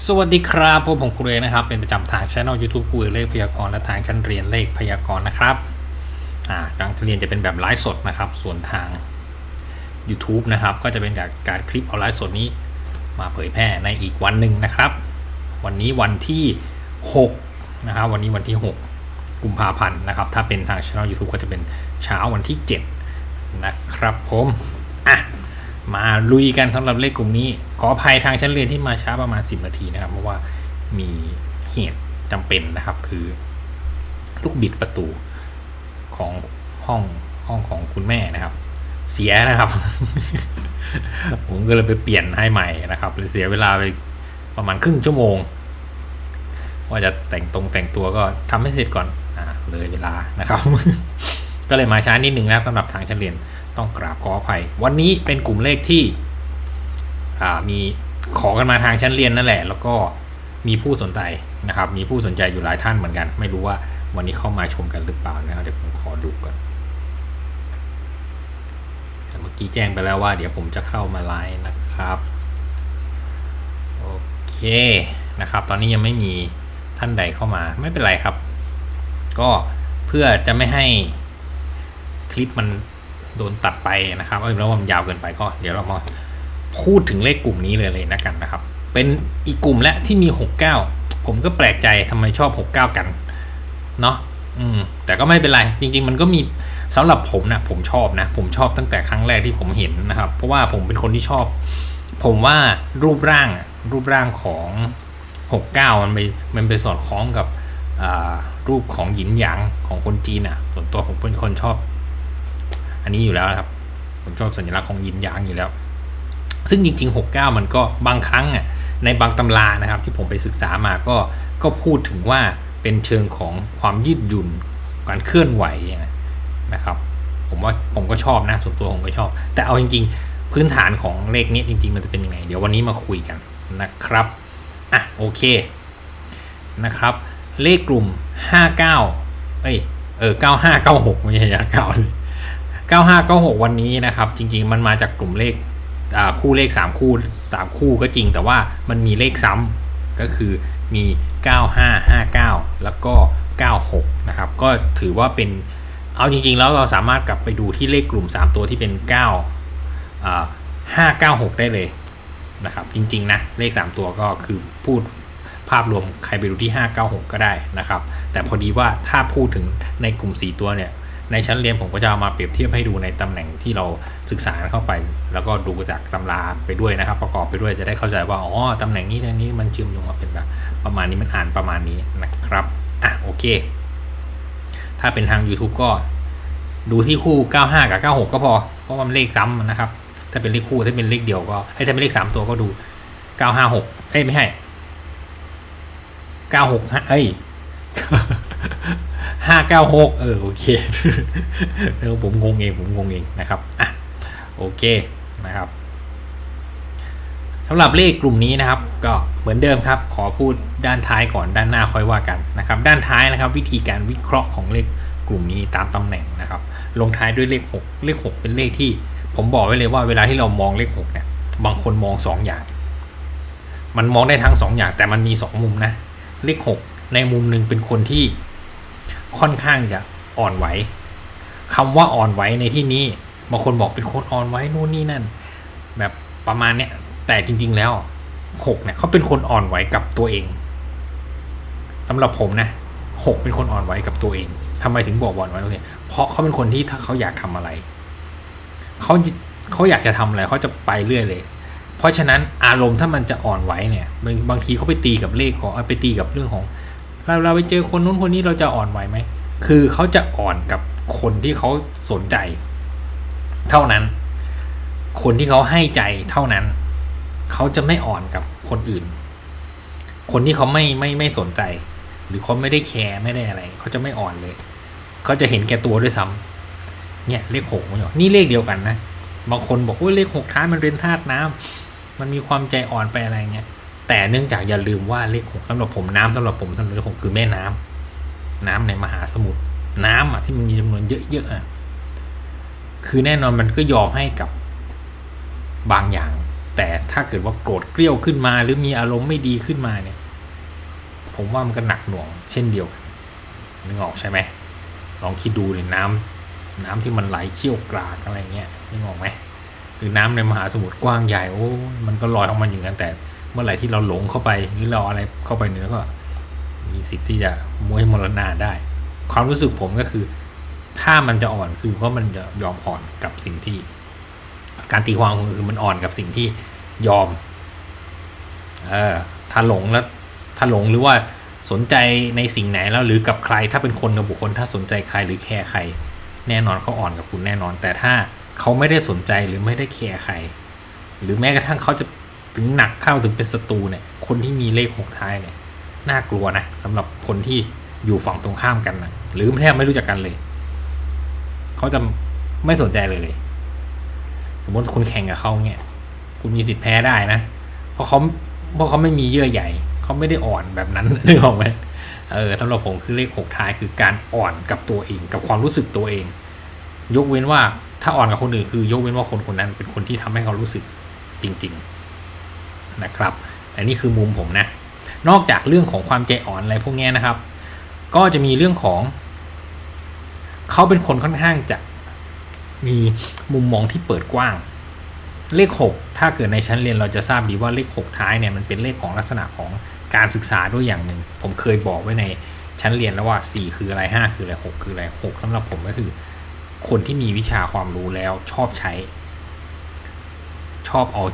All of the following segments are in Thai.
สวัสดีครับพวกผมครูเอนะครับ เป็นประจำทางช่อง YouTube ครูเอเลขพยากรณ์และทางชั้นเรียนเลขพยากรณ์นะครับอ่าการเรียนจะเป็นแบบไลฟ์สดนะครับ ส่วนทาง YouTube นะครับ ก็จะเป็นการการคลิปเอาไลฟ์สดนี้ มาเผยแพร่ในอีกวันหนึ่งนะครับ วันนี้วันที่6นะครับวันนี้วันที่ 6 กุมภาพันธ์นะครับ ถ้าเป็นทางช่อง YouTube ก็จะเป็นเช้าวันที่ 7 นะครับผม มาลุยกันสำหรับเลขกลุ่มนี้ ขออภัยทางชั้นเรียนที่มาช้าประมาณ 10 นาทีนะครับ เพราะว่ามีเหตุจำเป็นนะครับ คือลูกบิดประตูของห้องห้องของคุณแม่นะครับ เสียนะครับ ผมก็เลยไปเปลี่ยนให้ใหม่นะครับเลยเสียเวลาไปประมาณครึ่งชั่วโมงว่าจะแต่งตรงแต่งตัวก็ทำให้เสร็จก่อนอ่าเลยเวลานะครับ ก็เลยมาช้านิดหนึ่งนะครับสำหรับทางชั้นเรียน ต้องกราบขออภัย วันนี้เป็นกลุ่มเลขที่มีขอกันมาทางชั้นเรียนนั่นแหละ แล้วก็มีผู้สนใจนะครับ มีผู้สนใจอยู่หลายท่านเหมือนกัน ไม่รู้ว่าวันนี้เข้ามาชมกันหรือเปล่านะครับเดี๋ยวผมขอดูก่อนเมื่อกี้แจ้งไปแล้วว่า เดี๋ยวผมจะเข้ามาไลฟ์นะครับโอเคนะครับ ตอนนี้ยังไม่มีท่านใดเข้ามาไม่เป็นไรครับ ก็เพื่อจะไม่ให้คลิปมัน โดนตัดไปนะครับเอ้ยแล้วว่ามันยาวเกินไปก็เดี๋ยวเรามาพูดถึงเลขกลุ่มนี้เลยเลยนะกันนะครับ เป็นอีกกลุ่มและที่มี 69 ผมก็แปลกใจทำไมชอบ 69 กันเนาะอืมแต่ก็ไม่เป็นไร จริง ๆ มันก็มีสำหรับผมนะผมชอบนะ ผมชอบตั้งแต่ครั้งแรกที่ผมเห็นนะครับ เพราะว่าผมเป็นคนที่ชอบ ผมว่ารูปร่างรูปร่างของ 69 มันไปมันไปสอดคล้องกับรูปของหยินหยางของคนจีนอะ ส่วนตัวผมเป็นคนชอบ อันนี้อยู่แล้วครับ ผมชอบสัญลักษณ์ของยินยางอยู่แล้ว ซึ่งจริง ๆ 69 มันก็บางครั้งอะในบางตำรานะครับ ที่ผมไปศึกษามาก็ก็พูดถึงว่าเป็นเชิงของความยืดหยุ่นการเคลื่อนไหวนะครับ ผมว่าผมก็ชอบนะส่วนตัวผมก็ชอบ แต่เอาจริง ๆ พื้นฐานของเลขนี้จริง ๆ มันจะเป็นยังไง เดี๋ยววันนี้มาคุยกันนะครับอะโอเคนะครับ เลขกลุ่ม 59 เอ้ยเออ9596 ไม่ใช่ยาเก้าเลย 9596 วันนี้นะครับ จริง ๆ มันมาจากกลุ่มเลขคู่เลข 3 คู่ 3 คู่ก็จริง แต่ว่ามันมีเลขซ้ำก็คือมี 9559 แล้วก็ 96 นะครับ ก็ถือว่าเป็นเอาจริง ๆ แล้วเราสามารถกลับไปดูที่เลขกลุ่ม 3 ตัวที่เป็น 9596 ได้เลยนะครับ จริง ๆ นะ เลข 3 ตัวก็คือพูดภาพรวมใครไปดูที่ 596 ก็ได้นะครับ แต่พอดีว่าถ้าพูดถึงในกลุ่ม 4 ตัวเนี่ย ในชั้นเรียนผมก็จะเอามาเปรียบเทียบให้ดูในตำแหน่งที่เราศึกษาเข้าไป แล้วก็ดูจากตำราไปด้วยนะครับ ประกอบไปด้วยจะได้เข้าใจว่าอ๋อตำแหน่งนี้ตำแหน่งนี้มันจึมลงมาเป็นแบบประมาณนี้มันอ่านประมาณนี้นะครับอะโอเค ถ้าเป็นทาง YouTube ก็ดูที่คู่ 95 กับ 96 ก็พอ เพราะมันเลขซ้ำนะครับ ถ้าเป็นเลขคู่ถ้าเป็นเลขเดียวก็ให้ถ้าเป็นเลข 3 ตัวก็ดู 956 เอ้ยไม่ใช่ 96เอ้ย ห้าเก้าหกเออโอเคเออผมงงเองผมงงเองนะครับอะโอเคนะครับสำหรับเลขกลุ่มนี้นะครับ ก็เหมือนเดิมครับ ขอพูดด้านท้ายก่อนด้านหน้าค่อยว่ากันนะครับ ด้านท้ายนะครับ วิธีการวิเคราะห์ของเลขกลุ่มนี้ตามตำแหน่งนะครับ ลงท้ายด้วยเลข 6 เลข 6 เป็นเลขที่ ผมบอกไว้เลยว่าเวลาที่เรามองเลข6เนี่ยบางคนมอง 2 อย่าง มันมองได้ทั้ง 2 อย่างแต่มันมี 2 มุมนะ เลข 6 ในมุมหนึ่งเป็นคนที่ ค่อนข้างจะอ่อนไหวคำว่าอ่อนไหวในที่นี้บางคนบอกเป็นคนอ่อนไหวนู่นนี่นั่น แบบประมาณเนี้ยแต่จริง ๆ แล้วหกเนี่ยเขาเป็นคนอ่อนไหวกับตัวเองสำหรับผมนะหกเป็นคนอ่อนไหวกับตัวเองทำไมถึงบอกอ่อนไหวเนี่ยเพราะเขาเป็นคนที่ถ้าเขาอยากทำอะไรเขาเขาอยากจะทำอะไรเขาจะไปเรื่อยเลย เพราะฉะนั้นอารมณ์ถ้ามันจะอ่อนไหวเนี่ยบางทีเขาไปตีกับเลขของเอาไปตีกับเรื่องของ เราเราไปเจอคนนู้นคนนี้เราจะอ่อนไหวไหม คือเขาจะอ่อนกับคนที่เขาสนใจ เท่านั้น คนที่เขาให้ใจเท่านั้น เขาจะไม่อ่อนกับคนอื่น คนที่เขาไม่ไม่ไม่สนใจ หรือเขาไม่ได้แคร์ไม่ได้อะไร เขาจะไม่อ่อนเลย เขาจะเห็นแก่ตัวด้วยซ้ำเนี่ยเลขหกมั้ยนี่เลขเดียวกันนะ บางคนบอกว่าเลขหกท้ายมันเป็นธาตุน้ำมันมีความใจอ่อนไปอะไรเงี้ย แต่เนื่องจากอย่าลืมว่าเลขหกสำหรับผมน้ำสำหรับผมสำหรับเลขหกคือแม่น้ำน้ำในมหาสมุทรน้ำอะที่มันมีจำนวนเยอะๆอะคือแน่นอนมันก็ยอมให้กับบางอย่าง แต่ถ้าเกิดว่าโกรธเกรี้ยวขึ้นมา หรือมีอารมณ์ไม่ดีขึ้นมาเนี่ย ผมว่ามันก็หนักหน่วง เช่นเดียวกันนึกออกใช่ไหมลองคิดดูเลยน้ำน้ำที่มันไหลเชี่ยวกรากอะไรเงี้ยนึกออกไหมหรือน้ำในมหาสมุทรกว้างใหญ่โอ้มันก็ลอยออกมาอย่างนั้นแต่ เมื่อไหร่ที่เราหลงเข้าไปหรือเราอะไรเข้าไปเนี่ยก็ มีสิทธิ์ที่จะมวยมรณาได้ ความรู้สึกผมก็คือ ถ้ามันจะอ่อนคือเพราะมันจะยอมอ่อนกับสิ่งที่ การตีความของคือมันอ่อนกับสิ่งที่ยอม เออ ถ้าหลงแล้วถ้าหลงหรือว่าสนใจในสิ่งไหนแล้วหรือกับใครถ้าเป็นคนกับบุคคล ถ้าสนใจใครหรือแคร์ใคร แน่นอนเขาอ่อนกับคุณแน่นอน แต่ถ้าเขาไม่ได้สนใจหรือไม่ได้แคร์ใคร หรือแม้กระทั่งเขาจะ ถึงหนักเข้าถึงเป็นศัตรูเนี่ยคนที่มีเลขหกท้ายเนี่ยน่ากลัวนะสำหรับคนที่อยู่ฝั่งตรงข้ามกันนะหรือแทบไม่รู้จักกันเลย เขาจะไม่สนใจเลยเลย สมมติคุณแข่งกับเขาเนี่ย คุณมีสิทธิ์แพ้ได้นะ เพราะเขาเพราะเขาไม่มีเยื่อใหญ่ เขาไม่ได้อ่อนแบบนั้นนึกออกไหมเออสำหรับผมคือเลขหกท้ายคือการอ่อนกับตัวเอง กับความรู้สึกตัวเอง ยกเว้นว่าถ้าอ่อนกับคนอื่นคือยกเว้นว่าคนคนนั้นเป็นคนที่ทำให้เขารู้สึกจริง ๆ นะครับอันนี้คือมุมผมนะ นอกจากเรื่องของความใจอ่อนอะไรพวกนี้นะครับ ก็จะมีเรื่องของ เขาเป็นคนค่อนข้างจะมีมุมมองที่เปิดกว้าง เลขหกถ้าเกิดในชั้นเรียนเราจะทราบดีว่าเลขหกท้ายเนี่ยมันเป็นเลขของลักษณะของการศึกษาด้วยอย่างหนึ่ง ผมเคยบอกไว้ในชั้นเรียนแล้วว่าสี่คืออะไรห้าคืออะไรหกคืออะไรหกสำหรับผมก็คือ คนที่มีวิชาความรู้แล้วชอบใช้ ชอบเอา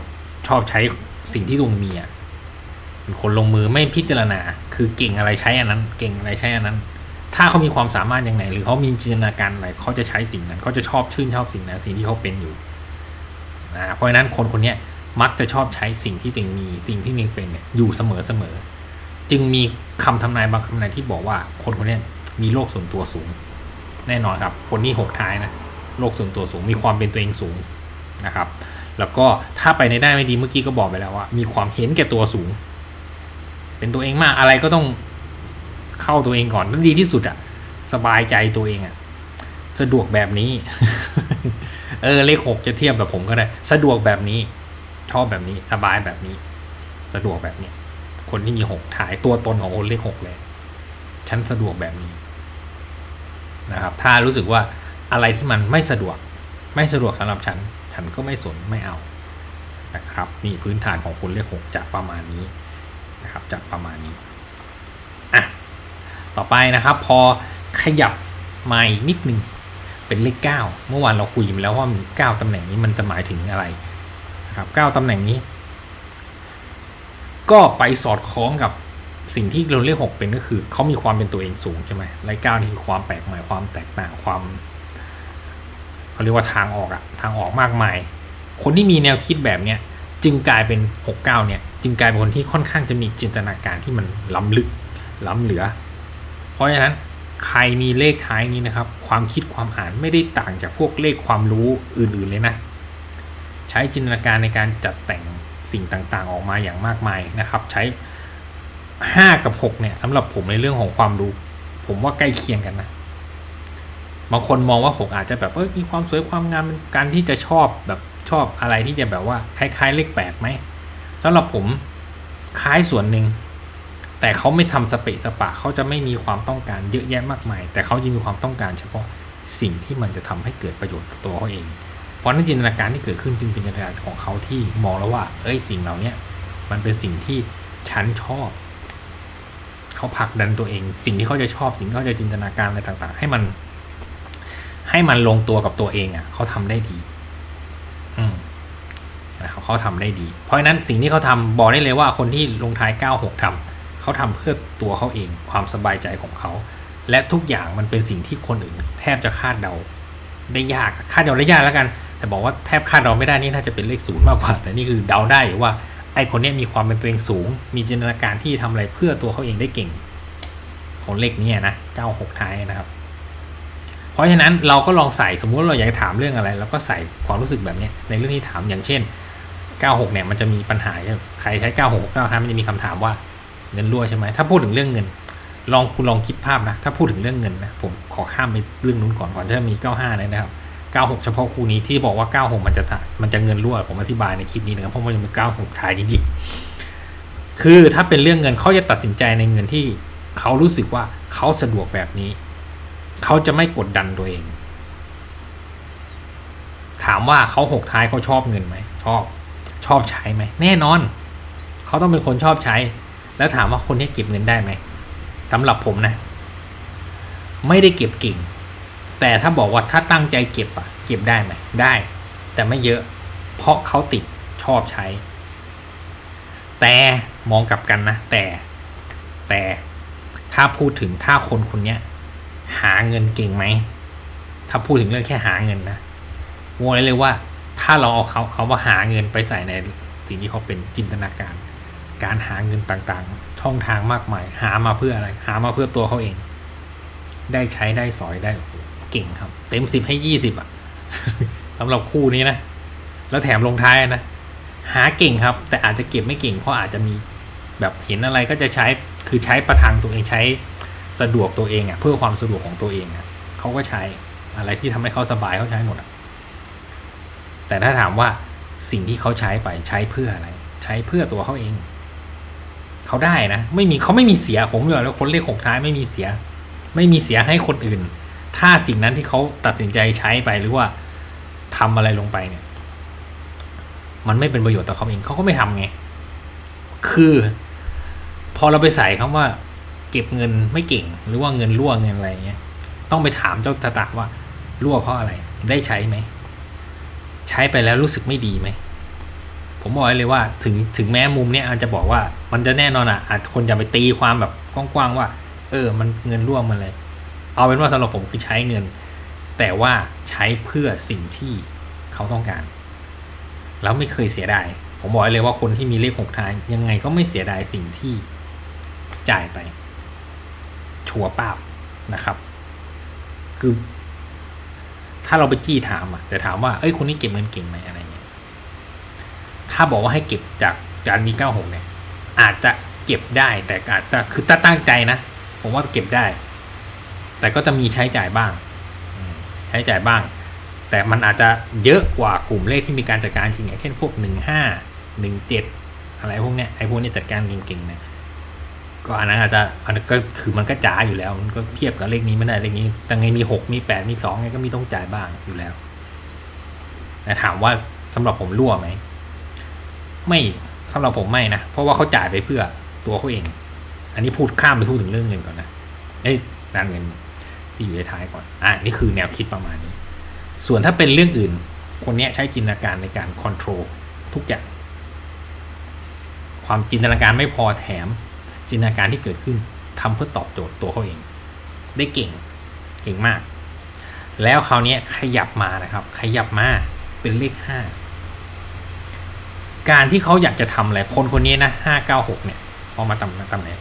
ชอบใช้ สิ่งที่ตรงมีอะเป็นคนลงมือไม่พิจารณา คือเก่งอะไรใช้อันนั้น เก่งอะไรใช้อันนั้น ถ้าเขามีความสามารถอย่างไหน หรือเขามีจินตนาการอะไรเขาจะใช้สิ่งนั้นเขาจะชอบชื่นชอบสิ่งนั้นสิ่งที่เขาเป็นอยู่นะเพราะฉะนั้นคนคนนี้มักจะชอบใช้สิ่งที่ตัวเองมีสิ่งที่ตัวเองเป็นเนี่ยอยู่เสมอเสมอจึงมีคำทำนายบางคำทำนายที่บอกว่าคนคนนี้มีโลกส่วนตัวสูง แน่นอนครับ คนที่หกท้ายนะโลกส่วนตัวสูงมีความเป็นตัวเองสูงนะครับ แล้วก็ถ้าไปในได้ไม่ดีเมื่อกี้ก็บอกไปแล้วว่า มีความเห็นแก่ตัวสูง เป็นตัวเองมากอะไรก็ต้องเข้าตัวเองก่อนนั่นดีที่สุดอะสบายใจตัวเองอะสะดวกแบบนี้ เออเลขหกจะเทียบกับผมก็ได้ สะดวกแบบนี้ชอบแบบนี้ สบายแบบนี้ สะดวกแบบนี้ คนที่มีหกถ่ายตัวตนของคนเลขหกเลยฉันสะดวกแบบนี้นะครับ ถ้ารู้สึกว่าอะไรที่มันไม่สะดวก ไม่สะดวกสำหรับฉัน ฉันก็ไม่สนไม่เอานะครับนี่พื้นฐานของคนเลขหกจะประมาณนี้นะครับจะประมาณนี้อะต่อไปนะครับ พอขยับมาอีกนิดนึงเป็นเลขเก้าเมื่อวานเราคุยมาแล้วว่าเก้าตำแหน่งนี้มันจะหมายถึงอะไรนะครับเก้าตำแหน่งนี้ ก็ไปสอดคล้องกับสิ่งที่เราเลขหกเป็นก็คือเขามีความเป็นตัวเองสูงใช่ไหมเลขเก้านี่คือความแปลกใหม่ความแตกต่างความ เขาเรียกว่าทางออกอะทางออกมากมาย คนที่มีแนวคิดแบบเนี้ยจึงกลายเป็นหกเก้าเนี่ย จึงกลายเป็นคนที่ค่อนข้างจะมีจินตนาการที่มันล้ำลึกล้ำเหลือ เพราะฉะนั้นใครมีเลขท้ายนี้นะครับ ความคิดความอ่านไม่ได้ต่างจากพวกเลขความรู้อื่นๆเลยนะ ใช้จินตนาการในการจัดแต่งสิ่งต่างๆ ออกมาอย่างมากมายนะครับ ใช้ 5 กับ 6 เนี่ยสำหรับผมในเรื่องของความรู้ ผมว่าใกล้เคียงกันนะ บางคนมองว่า6อาจจะแบบเออมีความสวยความงามการที่จะชอบแบบชอบอะไรที่จะแบบว่าคล้ายๆเลขแปดไหมสำหรับผมคล้ายส่วนหนึ่งแต่เขาไม่ทำสเปะสปะเขาจะไม่มีความต้องการเยอะแยะมากมาย แต่เขาจะมีความต้องการเฉพาะสิ่งที่มันจะทำให้เกิดประโยชน์กับตัวเขาเอง เพราะนั้นจินตนาการที่เกิดขึ้นจึงเป็นจินตนาการของเขาที่มองแล้วว่า เอ้ยสิ่งเหล่านี้มันเป็นสิ่งที่ฉันชอบ เขาผลักดันตัวเอง สิ่งที่เขาจะชอบสิ่งที่เขาจะจินตนาการอะไรต่าง ๆ ให้มัน ให้มันลงตัวกับตัวเองอะเขาทำได้ดี อืมนะครับเขาทำได้ดี เพราะฉะนั้นสิ่งที่เขาทำบอกได้เลยว่าคนที่ลงท้าย 96ทำเขาทำเพื่อตัวเขาเอง ความสบายใจของเขา และทุกอย่างมันเป็นสิ่งที่คนอื่น แทบจะคาดเดา ได้ยากคาดเดาได้ยากแล้วกัน แต่บอกว่าแทบคาดเดาไม่ได้นี่น่าจะเป็นเลขศูนย์มากกว่า แต่นี่คือเดาได้ว่า ไอคนนี้มีความเป็นตัวเองสูง มีจินตนาการที่ทำอะไรเพื่อตัวเขาเองได้เก่ง ของเลขนี้นะ 96 ท้ายนะครับ ราะฉะนั้นเราก็ลองใส่สมมุติเราอยากจะถามเรื่องอะไรเราก็ใส่ความรู้สึกแบบนี้ในเรื่องที่ถามอย่างเช่น 96 เนี่ยมันจะมีปัญหาใครใช้ 96 95มันจะมีคำถามว่าเงินรั่วใช่ไหมถ้าพูดถึงเรื่องเงิน ลองคุณลองคิดภาพนะ ถ้าพูดถึงเรื่องเงินนะผมขอข้ามไปเรื่องนู้นก่อนก่อนที่จะมี 95เลยนะครับ 96 เฉพาะคู่นี้ที่บอกว่า 96 มันจะมันจะเงินรั่วผมอธิบายในคลิปนี้นะครับเพราะมันเป็น 96ถ่ายจริงๆคือถ้าเป็นเรื่องเงินเขาจะตัดสินใจในเงินที่เขารู้สึกว่าเขาสะดวกแบบนี้ เขาจะไม่กดดันตัวเอง ถามว่าเขาหกท้ายเขาชอบเงินไหมชอบชอบใช้ไหมแน่นอน เขาต้องเป็นคนชอบใช้ แล้วถามว่าคนนี้เก็บเงินได้ไหมสำหรับผมนะ ไม่ได้เก็บเก่ง แต่ถ้าบอกว่าถ้าตั้งใจเก็บอะเก็บได้ไหมได้ แต่ไม่เยอะ เพราะเขาติดชอบใช้ แต่มองกลับกันนะแต่แต่ถ้าพูดถึงถ้าคนคนเนี้ย หาเงินเก่งไหม ถ้าพูดถึงเรื่องแค่หาเงินนะงงเลยเลยว่า ถ้าเราเอาเขาเขาว่าหาเงินไปใส่ในสิ่งที่เขาเป็นจินตนาการ การหาเงินต่างๆ ช่องทางมากมาย หามาเพื่ออะไร หามาเพื่อตัวเขาเอง ได้ใช้ได้สอยได้เก่งครับ เต็มสิบให้ยี่สิบอะสำหรับคู่นี้นะ แล้วแถมลงท้ายนะ หาเก่งครับ แต่อาจจะเก็บไม่เก่งเพราะอาจจะมีแบบเห็นอะไรก็จะใช้คือใช้ประทังตัวเองใช้ สะดวกตัวเองอะเพื่อความสะดวกของตัวเองอะเขาก็ใช้อะไรที่ทำให้เขาสบายเขาใช้หมดอะแต่ถ้าถามว่าสิ่งที่เขาใช้ไปใช้เพื่ออะไร ใช้เพื่อตัวเขาเองเขาได้นะไม่มีเขาไม่มีเสียผมบอกแล้วคนเลขหกท้ายไม่มีเสีย ไม่มีเสียให้คนอื่น ถ้าสิ่งนั้นที่เขาตัดสินใจใช้ไปหรือว่าทำอะไรลงไปเนี่ย มันไม่เป็นประโยชน์ต่อเขาเองเขาก็ไม่ทำไง คือ พอเราไปใส่คำว่า เก็บเงินไม่เก่ง หรือว่าเงินรั่วเงินอะไรเงี้ยต้องไปถามเจ้าตาตาว่ารั่วเพราะอะไร ได้ใช้ไหม ใช้ไปแล้วรู้สึกไม่ดีไหม ผมบอกเลยว่าถึงถึงแม้มุมเนี้ยอาจจะบอกว่า มันจะแน่นอนอะอาจคนจะไปตีความแบบกว้างๆว่า เออ มันเงินร่วมมันเลย เอาเป็นว่าสำหรับผมคือใช้เงิน แต่ว่าใช้เพื่อสิ่งที่เขาต้องการ แล้วไม่เคยเสียดายผมบอกเลยว่าคนที่มีเลขหกท้ายยังไงก็ไม่เสียดายสิ่งที่จ่ายไป ชัวร์เปล่านะครับ คือ ถ้าเราไปจี้ถามอะแต่ถามว่าเอ้ยคนนี้เก็บเงินเก่งไหมอะไรเงี้ยถ้าบอกว่าให้เก็บจากการมีเก้าหกเนี่ย อาจจะเก็บได้ แต่อาจจะคือตั้งใจนะผมว่าเก็บได้ แต่ก็จะมีใช้จ่ายบ้างใช้จ่ายบ้าง แต่มันอาจจะเยอะกว่ากลุ่มเลขที่มีการจัดการจริงอย่างเช่นพวกหนึ่งห้าหนึ่งเจ็ดอะไรพวกเนี้ยไอ้พวกนี้จัดการเก่งๆเนี่ย ก็อันนั้นอาจจะอันนั้นก็คือมันก็จ๋าอยู่แล้ว มันก็เทียบกับเลขนี้ไม่ได้เลขนี้แต่ไงมีหกมีแปดมีสองไงก็มีต้องจ่ายบ้างอยู่แล้ว แต่ถามว่าสำหรับผมรั่วไหมไม่สำหรับผมไม่นะเพราะว่าเขาจ่ายไปเพื่อตัวเขาเอง อันนี้พูดข้ามไปพูดถึงเรื่องเงินก่อนนะเอ้ยการเงินที่อยู่ในท้ายก่อนอะนี่คือแนวคิดประมาณนี้ ส่วนถ้าเป็นเรื่องอื่น คนนี้ใช้จินตนาการในการค o n t r o l ทุกอย่างความจินตนาการไม่พอแถม จินตนาการที่เกิดขึ้นทำเพื่อตอบโจทย์ตัวเขาเอง ได้เก่งเก่งมาก แล้วคราวนี้ขยับมานะครับ ขยับมาเป็นเลขห้าการที่เขาอยากจะทำอะไรคนคนนี้นะห้าเก้าหกเนี่ยพอมาตำตำแหน่ง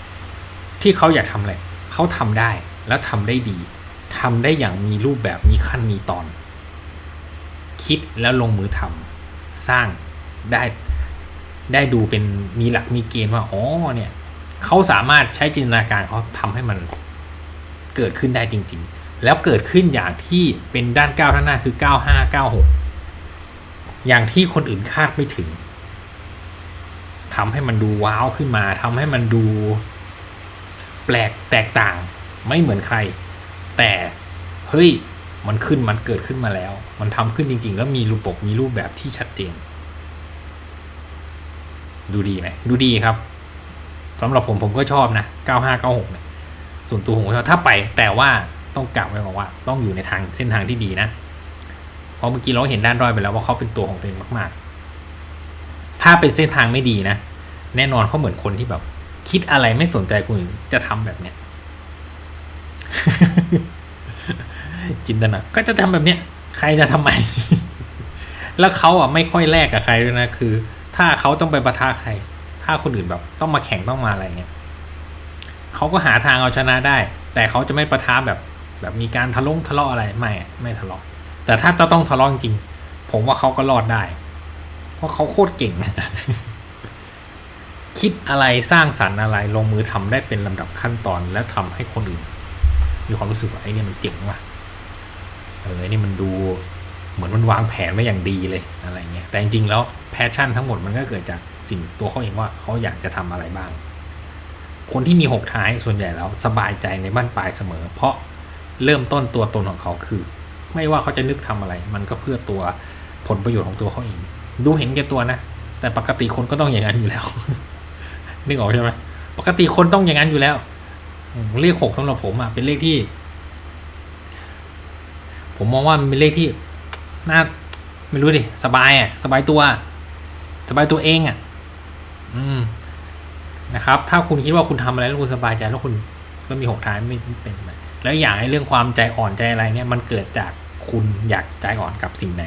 ที่เขาอยากทำอะไรเขาทำได้แล้วทำได้ดีทำได้อย่างมีรูปแบบมีขั้นมีตอน คิดแล้วลงมือทำสร้างได้ได้ดูเป็นมีหลักมีเกณฑ์ว่าอ๋อเนี่ย เขาสามารถใช้จินตนาการเขาทำให้มันเกิดขึ้นได้จริง ๆ แล้วเกิดขึ้นอย่างที่เป็นด้านก้าวข้างหน้าคือ95 96อย่างที่คนอื่นคาดไม่ถึงทำให้มันดูว้าวขึ้นมาทำให้มันดูแปลกแตกต่างไม่เหมือนใคร แต่เฮ้ยมันขึ้นมันเกิดขึ้นมาแล้ว มันทำขึ้นจริง ๆ แล้วมีรูปปกมีรูปแบบที่ชัดเจน ดูดีไหมดูดีครับ สำหรับผมผมก็ชอบนะ 9596เนี่ยส่วนตัวผมก็ชอบถ้าไปแต่ว่าต้องกลับไว้บอกว่า ต้องอยู่ในทางเส้นทางที่ดีนะเพราะเมื่อกี้เราเห็นด้านด้อยไปแล้วว่าเขาเป็นตัวของตัวเองมากๆ ถ้าเป็นเส้นทางไม่ดีนะ แน่นอนเขาเหมือนคนที่แบบ คิดอะไรไม่สนใจคนอื่นจะทำแบบเนี้ยจินตนาก็จะทำแบบเนี้ย ใครจะทำไม แล้วเขาอะไม่ค่อยแลกกับใครด้วยนะคือ ถ้าเขาต้องไปประทะใคร ถ้าคนอื่นแบบต้องมาแข่งต้องมาอะไรเงี้ยเขาก็หาทางเอาชนะได้ แต่เขาจะไม่ประทะแบบแบบมีการทะลาะทะเลาะอะไรไม่ไม่ทะเลาะแต่ถ้าจะต้องทะเลาะจริง ผมว่าเขาก็รอดได้ เพราะเขาโคตรเก่ง คิดอะไรสร้างสรรค์อะไรลงมือทำได้เป็นลำดับขั้นตอนแล้วทำให้คนอื่น มีความรู้สึกว่าไอ้นี่มันเจ๋งว่ะเออไอ้นี่มันดูเหมือนมันวางแผนไว้อย่างดีเลยอะไรเงี้ยแต่จริงๆแล้วแพชชั่นทั้งหมดมันก็เกิดจาก สิ่งตัวเขาเองว่าเขาอยากจะทำอะไรบ้าง คนที่มีหกท้ายส่วนใหญ่แล้วสบายใจในบ้านปลายเสมอ เพราะเริ่มต้นตัวตนของเขาคือ ไม่ว่าเขาจะนึกทำอะไร มันก็เพื่อตัวผลประโยชน์ของตัวเขาเอง ดูเห็นแก่ตัวนะ แต่ปกติคนก็ต้องอย่างนั้นอยู่แล้ว นึกออกใช่ไหมปกติคนต้องอย่างนั้นอยู่แล้ว เลขหกสำหรับผมอะเป็นเลขที่ ผมมองว่ามันเป็นเลขที่น่าไม่รู้ดิ สบายอะ สบายตัว สบายตัวเองอะ อืมนะครับ ถ้าคุณคิดว่าคุณทำอะไรแล้วคุณสบายใจแล้วคุณก็มีหกท้ายไม่เป็นไรแล้วอย่างไอ้เรื่องความใจอ่อนใจอะไรเนี่ย มันเกิดจากคุณอยากใจอ่อนกับสิ่งไหน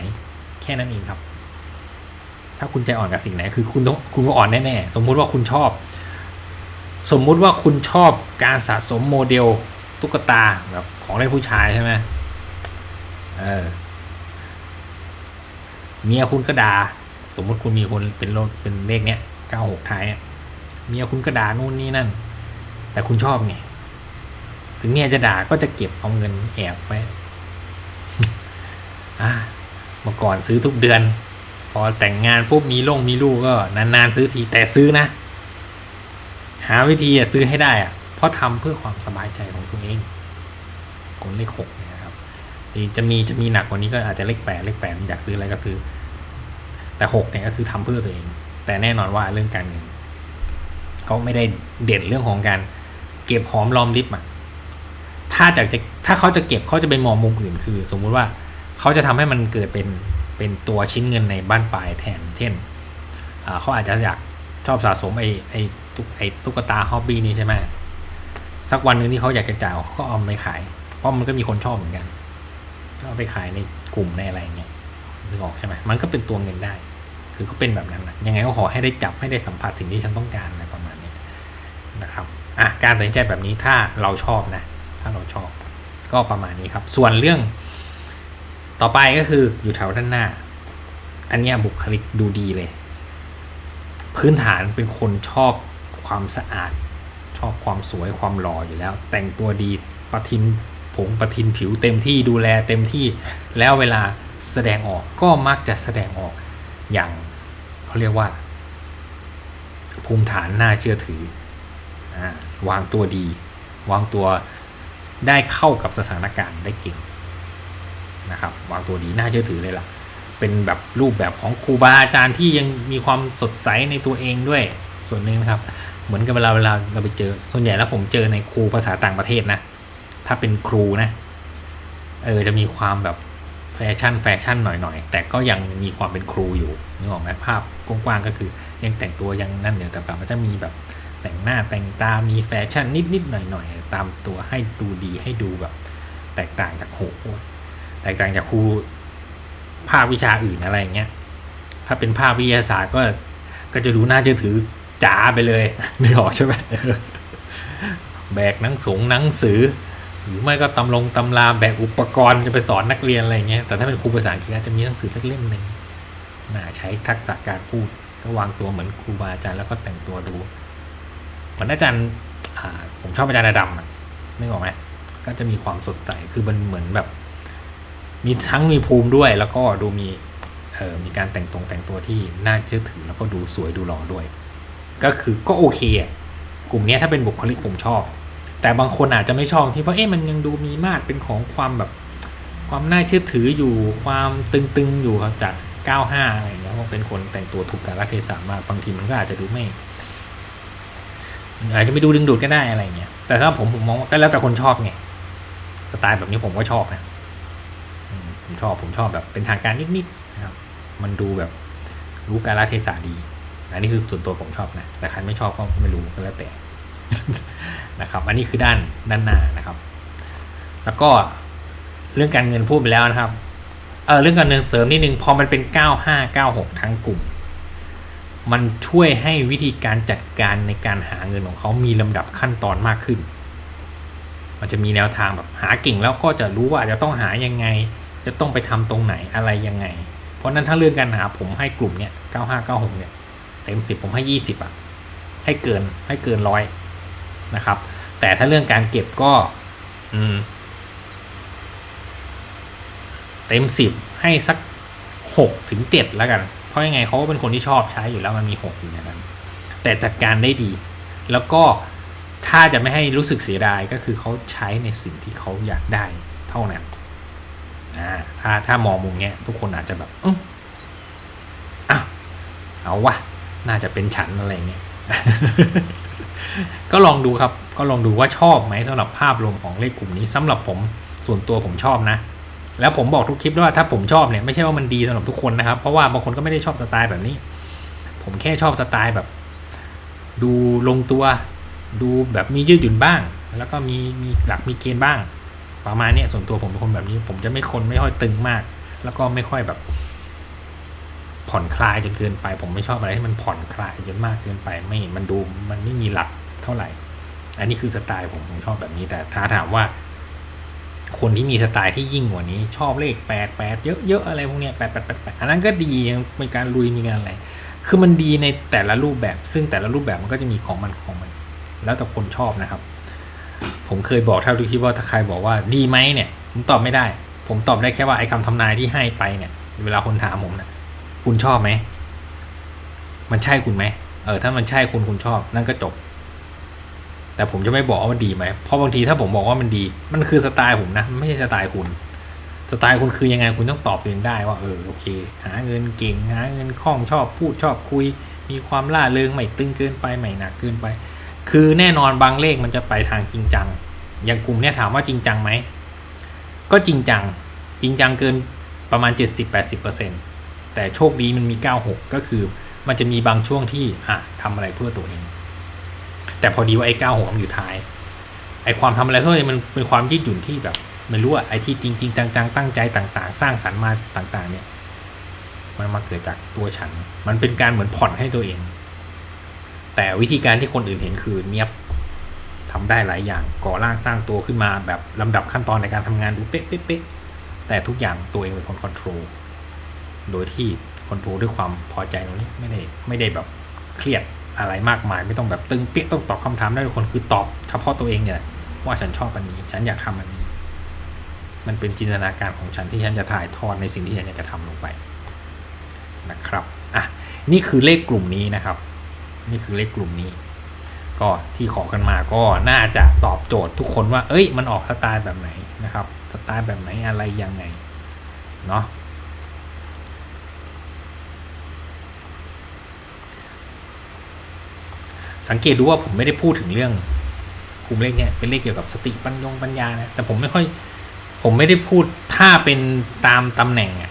แค่นั้นเองครับ ถ้าคุณใจอ่อนกับสิ่งไหน คือคุณต้องคุณก็อ่อนแน่ๆสมมุติว่าคุณชอบ สมมุติว่าคุณชอบการสะสมโมเดลตุ๊กตาแบบของเล่นผู้ชายใช่ไหมเออเมียคุณก็ด่าสมมุติคุณมีคนเป็นโรคเป็นเลขเนี้ย เก้าหกท้ายเนี่ยมียคุณก็ด่านู่นนี่นั่น แต่คุณชอบไง ถึงเมียจะด่าก็จะเก็บเอาเงินแอบไว้อ่าเมื่อก่อนซื้อทุกเดือน พอแต่งงานปุ๊บมีลงมีลูกก็นานๆซื้อทีแต่ซื้อนะ หาวิธีอะซื้อให้ได้อะเพราะทำเพื่อความสบายใจของตัวเองกดเลขหกนะครับทีจะมีจะมีหนักกว่านี้ก็อาจจะเลขแปดเลขแปดอยากซื้ออะไรก็ซื้อแต่หกเนี่ยก็คือทำเพื่อตัวเอง แต่แน่นอนว่าเรื่องการเงินเขาไม่ได้เด่นเรื่องของการเก็บหอมรอมริบอะถ้าจากจะถ้าเขาจะเก็บเขาจะไปมองมุมอื่นคือ สมมุติว่าเขาจะทำให้มันเกิดเป็นเป็นตัวชิ้นเงินในบ้านปลายแทน เช่นเขาอาจจะอยากชอบสะสมไอ้ไอ้ตุ๊กไอ้ตุ๊กตาฮอบบี้นี้ใช่ไหมสักวันหนึ่งที่เขาอยากจะจ่ายเขาก็เอาไปขาย เพราะมันก็มีคนชอบเหมือนกันก็เอาไปขายในกลุ่มในอะไรเงี้ยนึกออกใช่ไหมมันก็เป็นตัวเงินได้ คือเขาเป็นแบบนั้นนะยังไงก็ขอให้ได้จับให้ได้สัมผัสสิ่งที่ฉันต้องการอะไรประมาณนี้นะครับอะการตัดสินใจแบบนี้ถ้าเราชอบนะ ถ้าเราชอบก็ประมาณนี้ครับ ส่วนเรื่องต่อไปก็คืออยู่แถวด้านหน้า อันนี้บุคลิกดูดีเลย พื้นฐานเป็นคนชอบความสะอาด ชอบความสวยความหล่ออยู่แล้ว แต่งตัวดีประทินผงประทินผิวเต็มที่ดูแลเต็มที่แล้วเวลาแสดงออกก็มักจะแสดงออกอย่าง เขาเรียกว่า ภูมิฐานน่าเชื่อถืออวางตัวดี วางตัวได้เข้ากับสถานการณ์ได้เก่งนะครับ วางตัวดีน่าเชื่อถือเลยล่ะ เป็นแบบรูปแบบของครูบาอาจารย์ที่ยังมีความสดใสในตัวเองด้วยส่วนหนึ่งนะครับ เหมือนกับเวลาเวลาเราไปเจอ ส่วนใหญ่แล้วผมเจอในครูภาษาต่างประเทศนะ ถ้าเป็นครูนะ เออจะมีความแบบ แฟชั่นแฟชั่นหน่อยๆ แต่ก็ยังมีความเป็นครูอยู่นึกออกไหมภาพกว้างๆก็คือยังแต่งตัวยังนั่นอยู่แต่แบบมันจะมีแบบแต่งหน้าแต่งตา มีแฟชั่นนิดๆหน่อยๆ ตามตัวให้ดูดีให้ดูแบบ แตกต่างจากโหแตกต่างจากครูภาควิชาอื่นอะไรเงี้ย ถ้าเป็นภาควิทยาศาสตร์ก็ก็จะดูน่าเชื่อถือจ๋าไปเลย ไม่ออกใช่ไหมแบกหนังสงหนังสือ หรือไม่ก็ตำลงตำราแบกอุปกรณ์จะไปสอนนักเรียนอะไรเงี้ยแต่ถ้าเป็นครูภาษาอังกฤษจะมีหนังสือสักเล่มหนึ่งน่าใช้ทักษะการพูด ก็วางตัวเหมือนครูบาอาจารย์แล้วก็แต่งตัวดูเหมือนอาจารย์ผมชอบอาจารย์ดำอะนึกออกไหมก็จะมีความสดใสคือมันเหมือนแบบ มีทั้งมีภูมิด้วย แล้วก็ดูมีเออมีการแต่งตรงแต่งตัวที่น่าเชื่อถือแล้วก็ดูสวยดูหล่อด้วย ก็คือก็โอเคกลุ่มนี้ถ้าเป็นบุคลิกผมชอบ แต่บางคนอาจจะไม่ชอบที่เพราะเอ๊ะมันยังดูมีมาดเป็นของความแบบความน่าเชื่อถืออยู่ความตึงๆอยู่ครับจาก 95 อะไรอย่างเงี้ยเพราะเป็นคนแต่งตัวถูกกาลเทศะมากบางทีมันก็อาจจะดูไม่อาจจะไม่ดูดึงดูดก็ได้อะไรเงี้ยแต่ถ้าผมผมมองก็แล้วแต่คนชอบไงสไตล์แบบนี้ผมก็ชอบนะผมชอบผมชอบแบบเป็นทางการนิดๆนะครับ มันดูแบบรู้กาลเทศะดี อันนี้คือส่วนตัวผมชอบนะแต่ใครไม่ชอบก็ไม่รู้ก็แล้วแต่ นะครับ อันนี้คือด้านด้านหน้านะครับ แล้วก็เรื่องการเงินพูดไปแล้วนะครับ เออเรื่องการเงินเสริมนิดนึงพอมันเป็น 9596 ทั้งกลุ่ม มันช่วยให้วิธีการจัดการในการหาเงินของเขามีลำดับขั้นตอนมากขึ้น มันจะมีแนวทางแบบหาเก่งแล้วก็จะรู้ว่าจะต้องหายังไง จะต้องไปทำตรงไหนอะไรยังไง เพราะฉะนั้นถ้าเรื่องการหาผมให้กลุ่มเนี้ย9596 เนี่ยเต็มสิบผมให้ 20อะให้เกินให้เกินร้อย นะครับ แต่ถ้าเรื่องการเก็บก็เต็มสิบให้สักหกถึงเจ็ดแล้วกัน เพราะยังไงเขาก็เป็นคนที่ชอบใช้อยู่แล้วมันมีหกอยู่ในนั้น แต่จัดการได้ดี แล้วก็ถ้าจะไม่ให้รู้สึกเสียดายก็คือเขาใช้ในสิ่งที่เขาอยากได้เท่านั้นถ้าถ้ามองมุมเนี้ย ทุกคนอาจจะแบบอื้ออะเอาวะน่าจะเป็นฉันอะไรเงี้ย ก็ลองดูครับ ก็ลองดูว่าชอบไหมสำหรับภาพรวมของเลขกลุ่มนี้สำหรับผมส่วนตัวผมชอบนะ แล้วผมบอกทุกคลิปด้วยว่าถ้าผมชอบเนี่ยไม่ใช่ว่ามันดีสำหรับทุกคนนะครับ เพราะว่าบางคนก็ไม่ได้ชอบสไตล์แบบนี้ ผมแค่ชอบสไตล์แบบ ดูลงตัว ดูแบบมียืดหยุ่นบ้าง แล้วก็มีมีหลักมีเกณฑ์บ้าง ประมาณนี้ส่วนตัวผมเป็นคนแบบนี้ ผมจะไม่คนไม่ค่อยตึงมาก แล้วก็ไม่ค่อยแบบ ผ่อนคลายจนเกินไป ผมไม่ชอบอะไรที่มันผ่อนคลายจนมากเกินไป ไม่มันดูมันไม่มีหลักเท่าไหร่ อันนี้คือสไตล์ผมผมชอบแบบนี้ แต่ถ้าถามว่า คนที่มีสไตล์ที่ยิ่งกว่านี้ ชอบเลขแปดแปดเยอะๆอะไรพวกเนี้ยแปดแปดแปดแปดอันนั้นก็ดีมีการลุยมีการอะไรคือมันดีในแต่ละรูปแบบ ซึ่งแต่ละรูปแบบมันก็จะมีของมันของมัน แล้วแต่คนชอบนะครับ ผมเคยบอกเท่าที่คิดว่าถ้าใครบอกว่าดีไหมเนี่ย ผมตอบไม่ได้ ผมตอบได้แค่ว่าไอ้คำทำนายที่ให้ไปเนี่ย เวลาคนถามผมนะ คุณชอบไหม มันใช่คุณไหม เออ ถ้ามันใช่คุณคุณชอบ นั่นก็จบ แต่ผมจะไม่บอกว่ามันดีไหม เพราะบางทีถ้าผมบอกว่ามันดี มันคือสไตล์ผมนะมันไม่ใช่สไตล์คุณ สไตล์คุณคือยังไงคุณต้องตอบตัวเองได้ว่า เออ โอเค หาเงินเก่ง หาเงินคล่องชอบ พูดชอบคุย มีความล่าเริง ไม่ตึงเกินไป ไม่หนักเกินไป คือแน่นอนบางเลขมันจะไปทางจริงจัง อย่างกลุ่มเนี้ยถามว่าจริงจังไหม ก็จริงจัง จริงจังเกินประมาณ 70-80% แต่โชคดีมันมี 96 ก็คือ มันจะมีบางช่วงที่อะทำอะไรเพื่อตัวเอง แต่พอดีว่าไอ้ 96 มันอยู่ท้าย ไอ้ความทำอะไรเพื่อตัวเองมันเป็นความยืดหยุ่นที่แบบไม่รู้อะไอ้ที่จริงๆจังๆตั้งใจต่าง ๆ สร้างสรรค์มาต่าง ๆ เนี่ย มันมาเกิดจากตัวฉัน มันเป็นการเหมือนผ่อนให้ตัวเอง แต่วิธีการที่คนอื่นเห็นคือเนียบทำได้หลายอย่างก่อร่างสร้างตัวขึ้นมาแบบลำดับขั้นตอนในการทำงานดูเป๊ะๆๆแต่ทุกอย่างตัวเองเป็นคนคอนโทรล โดยที่คอนโทรลด้วยความพอใจตรงนี้ไม่ได้ไม่ได้แบบเครียดอะไรมากมาย ไม่ต้องแบบตึงเปี้ยต้องตอบคำถามได้ทุกคนคือตอบเฉพาะตัวเองเนี่ยว่าฉันชอบอันนี้ ฉันอยากทำอันนี้ มันเป็นจินตนาการของฉันที่ฉันจะถ่ายทอดในสิ่งที่ฉันอยากจะทำลงไปนะครับอะนี่คือเลขกลุ่มนี้นะครับ นี่คือเลขกลุ่มนี้ ก็ที่ขอกันมาก็น่าจะตอบโจทย์ทุกคนว่า เอ้ย มันออกสไตล์แบบไหนนะครับสไตล์แบบไหนอะไรยังไงเนาะ สังเกตดูว่าผมไม่ได้พูดถึงเรื่องกลุ่มเลขเนี่ยเป็นเลขเกี่ยวกับสติปัญญงปัญญานะแต่ผมไม่ค่อย ผมไม่ได้พูดถ้าเป็นตามตำแหน่งอะ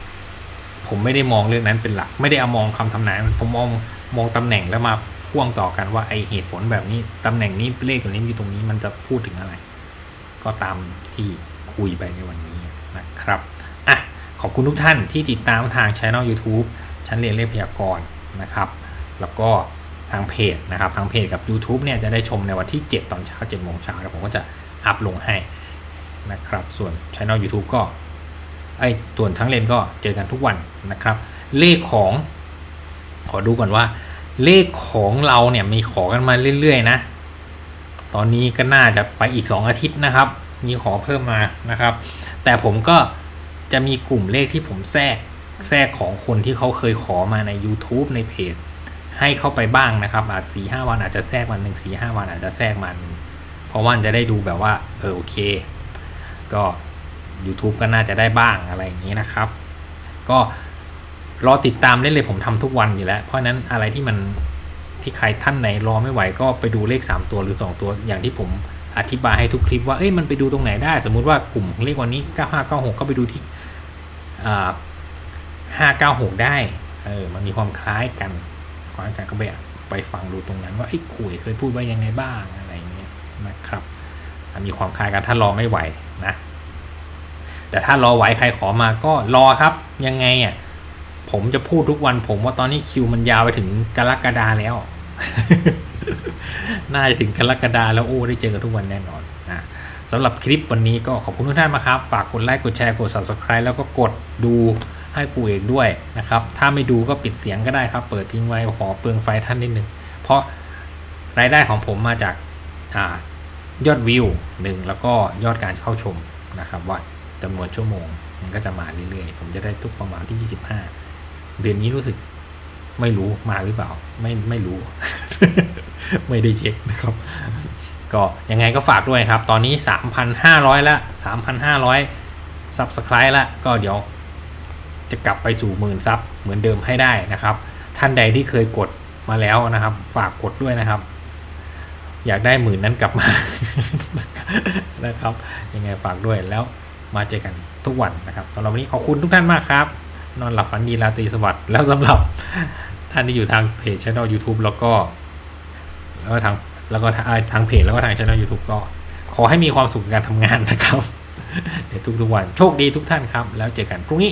ผมไม่ได้มองเรื่องนั้นเป็นหลัก ไม่ได้เอามองคำทำนายผมมองมองตำแหน่งแล้วมาพ่วงต่อกันว่าไอเหตุผลแบบนี้ตำแหน่งนี้เลขตัวนี้อยู่ตรงนี้มันจะพูดถึงอะไร ก็ตามที่คุยไปในวันนี้นะครับอะขอบคุณทุกท่านที่ติดตามทางช่อง YouTube ชั้นเรียนเลขพยากรณ์นะครับ แล้วก็ ทางเพจนะครับทางเพจกับ YouTube เนี่ยจะได้ชมในวันที่ 7 ตอนเช้า7โมงเช้าแล้วผมก็จะอัพลงให้นะครับ ส่วนช่อง YouTube ก็ไอ้ตัวนทั้งเลนก็เจอกันทุกวันนะครับ เลขของ ขอดูก่อนว่า เลขของเราเนี่ยมีขอกันมาเรื่อยๆนะ ตอนนี้ก็น่าจะไปอีก 2 อาทิตย์นะครับ มีขอเพิ่มมานะครับ แต่ผมก็จะมีกลุ่มเลขที่ผมแทรกแทรกของคนที่เขาเคยขอมาใน YouTube ในเพจ ให้เข้าไปบ้างนะครับ อาจสี่ห้าวันอาจจะแทรกวันหนึ่งสี่ห้าวันอาจจะแทรกมาหนึ่งเพราะว่าจะได้ดูแบบว่า เออโอเค ก็ YouTube ก็น่าจะได้บ้างอะไรอย่างนี้นะครับ ก็รอติดตามได้เลยผมทำทุกวันอยู่แล้ว เพราะนั้นอะไรที่มันที่ใครท่านไหนรอไม่ไหวก็ไปดูเลข 3 ตัวหรือ 2 ตัวอย่างที่ผมอธิบายให้ทุกคลิปว่าเอ้ยมันไปดูตรงไหนได้ สมมุติว่ากลุ่มเลขวันนี้ 9596 ก็ไปดูที่อ่า596 ได้เออมันมีความคล้ายกัน คล้ายกันก็ไปไปฟังดูตรงนั้น ว่าไอ้คุยเคยพูดว่ายังไงบ้างอะไรอย่างเงี้ยนะครับ มีความคล้ายกันถ้ารอไม่ไหวนะ แต่ถ้ารอไหวใครขอมาก็รอครับยังไงอะผมจะพูดทุกวัน ผมว่าตอนนี้คิวมันยาวไปถึงกรกฎาแล้ว น่าจะถึงกรกฎาแล้วโอ้ได้เจอกันทุกวันแน่นอนนะสำหรับคลิปวันนี้ก็ขอบคุณทุกท่านมากครับ ฝากกดไลค์กดแชร์กด subscribe แล้วก็กดดู ให้กูเอกด้วยนะครับ ถ้าไม่ดูก็ปิดเสียงก็ได้ครับ เปิดทิ้งไว้ขอเปลืองไฟท่านนิดนึง เพราะรายได้ของผมมาจากอายอดวิวหนึ่งแล้วก็ยอดการเข้าชมนะครับว่าจำนวนชั่วโมงมันก็จะมาเรื่อยๆ ผมจะได้ทุกประมาณที่ 25 เดือนนี้รู้สึกไม่รู้มาหรือเปล่า ไม่ไม่รู้ ไม่ได้เช็คนะครับ ก็ยังไงก็ฝากด้วยครับ ตอนนี้ 3,500แล้ว3,500 subscribe แล้วก็เดี๋ยว จะกลับไปสู่หมื่นซับเหมือนเดิมให้ได้นะครับ ท่านใดที่เคยกดมาแล้วนะครับ ฝากกดด้วยนะครับ อยากได้หมื่นนั้นกลับมานะครับ ยังไงฝากด้วยแล้วมาเจอกันทุกวันนะครับสำหรับวันนี้ขอบคุณทุกท่านมากครับ นอนหลับฝันดีราตรีสวัสดิ์แล้วสำหรับท่านที่อยู่ทางเพจช่อง YouTube แล้วก็ แล้วก็ทางแล้วก็ทางเพจแล้วก็ทางช่อง YouTube ก็ ขอให้มีความสุขในการทำงานนะครับในทุกๆวันโชคดีทุกท่านครับ แล้วเจอกันพรุ่งนี้